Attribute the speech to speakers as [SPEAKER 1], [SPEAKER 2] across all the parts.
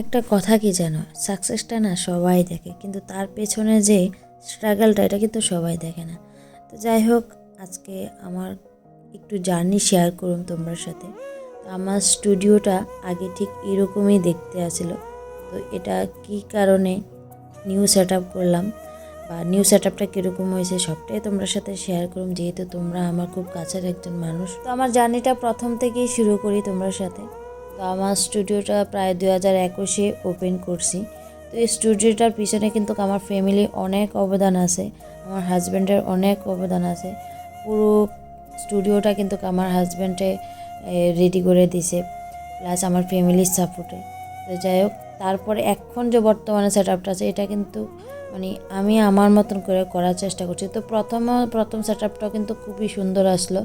[SPEAKER 1] একটা কথা কি জানো? সাকসেসটা না সবাই দেখে, কিন্তু তার পেছনে যে স্ট্রাগলটা এটা কিন্তু সবাই দেখে না। তো যাই হোক, আজকে আমার একটু জার্নি শেয়ার করুন তোমার সাথে। তো আমার স্টুডিওটা আগে ঠিক এরকমই দেখতে আসছিল তো এটা কি কারণে নিউ সেট করলাম বা নিউ সেট আপটা কীরকম হয়েছে, সবটাই তোমার সাথে শেয়ার করুন। যেহেতু তোমরা আমার খুব কাছের একজন মানুষ। তো আমার জার্নিটা প্রথম থেকেই শুরু করি তোমার সাথে। তো আমার স্টুডিওটা প্রায় দু হাজার একুশে ওপেন করছি। তো এই স্টুডিওটার পিছনে কিন্তু আমার ফ্যামিলি অনেক অবদান আছে, আমার হাজব্যান্ডের অনেক অবদান আছে। পুরো স্টুডিওটা কিন্তু আমার হাজব্যান্ডে রেডি করে দিছে প্লাস আমার ফ্যামিলির সাপোর্টে তো যাই হোক, তারপরে এখন যে বর্তমানে সেট আপটা আছে, এটা কিন্তু মানে আমি আমার মতন করে করার চেষ্টা করছি। তো প্রথম প্রথম সেট আপটাও কিন্তু খুবই সুন্দর আসলো।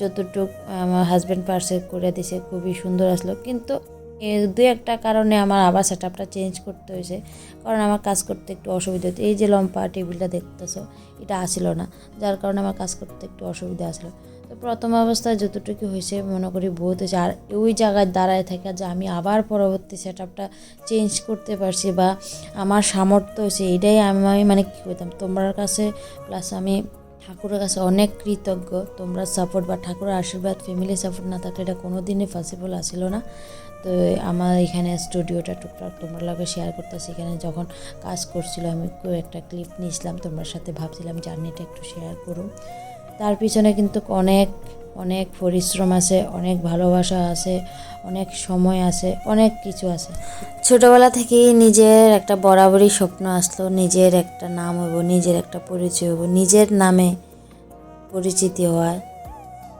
[SPEAKER 1] যতটুক আমার হাজব্যান্ড পার্সেল করে দিছে, খুবই সুন্দর আসলো। কিন্তু দু একটা কারণে আমার আবার সেট আপটা চেঞ্জ করতে হয়েছে। কারণ আমার কাজ করতে একটু অসুবিধা হতো এই যে লম্বা টেবিলটা দেখতেছো, এটা আসিল না। যার কারণে আমার কাজ করতে একটু অসুবিধা আসলো। তো প্রথম অবস্থায় যতটুকু হয়েছে, মনে করি বহুত হয়েছে। আর ওই জায়গায় দাঁড়ায় থাকে যে আমি আবার পরবর্তী সেট আপটা চেঞ্জ করতে পারছি বা আমার সামর্থ্য হয়েছে, এটাই আমি মানে কী করতাম তোমার কাছে প্লাস আমি ঠাকুরের কাছে অনেক কৃতজ্ঞ। তোমরা সাপোর্ট বা ঠাকুরের আশীর্বাদ ফ্যামিলি সাপোর্ট না থাকলে এটা কোনো দিনই পসিবল আসিল না। তো আমার এখানে স্টুডিওটা টুকটাক তোমরা লাগে শেয়ার করতেছি। এখানে যখন কাজ করছিল, আমি একটা ক্লিপ নিয়েছিলাম। তোমার সাথে ভাবছিলাম জার্নিটা একটু শেয়ার করুন তার পিছনে কিন্তু অনেক অনেক পরিশ্রম আছে, অনেক ভালোবাসা আছে, অনেক সময় আছে, অনেক কিছু আছে। ছোটবেলা থেকেই নিজের একটা বরাবরই স্বপ্ন আসলো, নিজের একটা নাম হব, নিজের একটা পরিচয় হব, নিজের নামে পরিচিতি হওয়ার।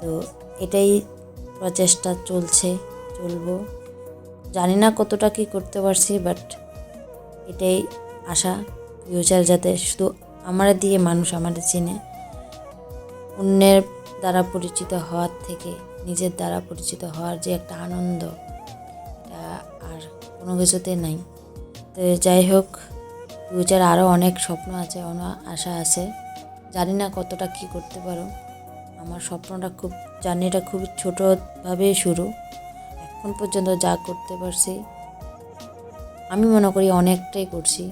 [SPEAKER 1] তো এটাই প্রচেষ্টা চলছে, চলবো। জানি না কতটা কি করতে পারছি বাট এটাই আশা ফিউচার যাতে শুধু আমার দিয়ে মানুষ আমাদের চিনে। অন্যের দ্বারা পরিচিত হওয়ার থেকে, নিজের দ্বারা পরিচিত হওয়ার যে একটা আনন্দ আর কোনো কিছুতে নাই। তো যাই হোক, ফিউচার আরও অনেক স্বপ্ন আছে অনেক আশা আছে। জানি না কতটা কি করতে পারো। আমার স্বপ্নটা খুব, জার্নিটা খুব ছোটোভাবে শুরু। এখন পর্যন্ত যা করতে পারছি, আমি মনে করি অনেকটাই করছি।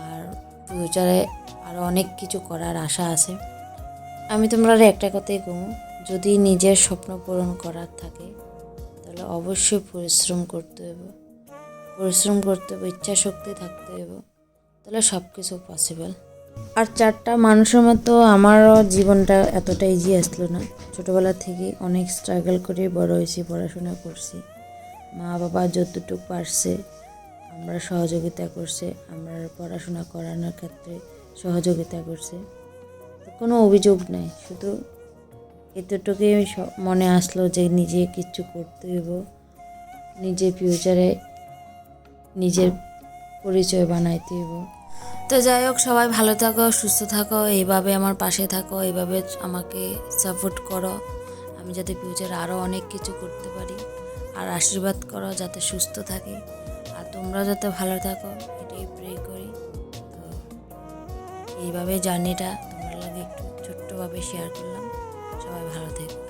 [SPEAKER 1] আর ফিউচারে আরও অনেক কিছু করার আশা আছে। আমি তোমরা একটা কথাই কমু, যদি নিজের স্বপ্ন পূরণ করার থাকে, তাহলে অবশ্যই পরিশ্রম করতে হবে। পরিশ্রম করতে হবে, ইচ্ছা শক্তি থাকতে হবে, তাহলে সব কিছু পসিবল আর চারটা মানুষের মতো আমারও জীবনটা এতটা ইজি আসলো না। ছোটোবেলা থেকে অনেক স্ট্রাগল করে বড় হয়েছি, পড়াশোনা করছি। মা বাবা যতটুকু পারছে, আমরা সহযোগিতা করছে, আমরা পড়াশোনা করানোর ক্ষেত্রে সহযোগিতা করছে। কোনো অভিযোগ নাই। শুধু এতটুকুই মনে আসলো যে নিজে কিচ্ছু করতে হইব, নিজে ফিউচারে নিজের পরিচয় বানাইতে হইব। তো যাই হোক, সবাই ভালো থাকো, সুস্থ থাকো, এইভাবে আমার পাশে থাকো, এইভাবে আমাকে সাপোর্ট করো। আমি যাতে ফিউচারে আরও অনেক কিছু করতে পারি। আর আশীর্বাদ করো যাতে সুস্থ থাকি। আর তোমরা যাতে ভালো থাকো, এটাই প্রে করি। তো এইভাবে জার্নিটা ছোট্টভাবে শেয়ার করলাম সবাই ভালো থেকো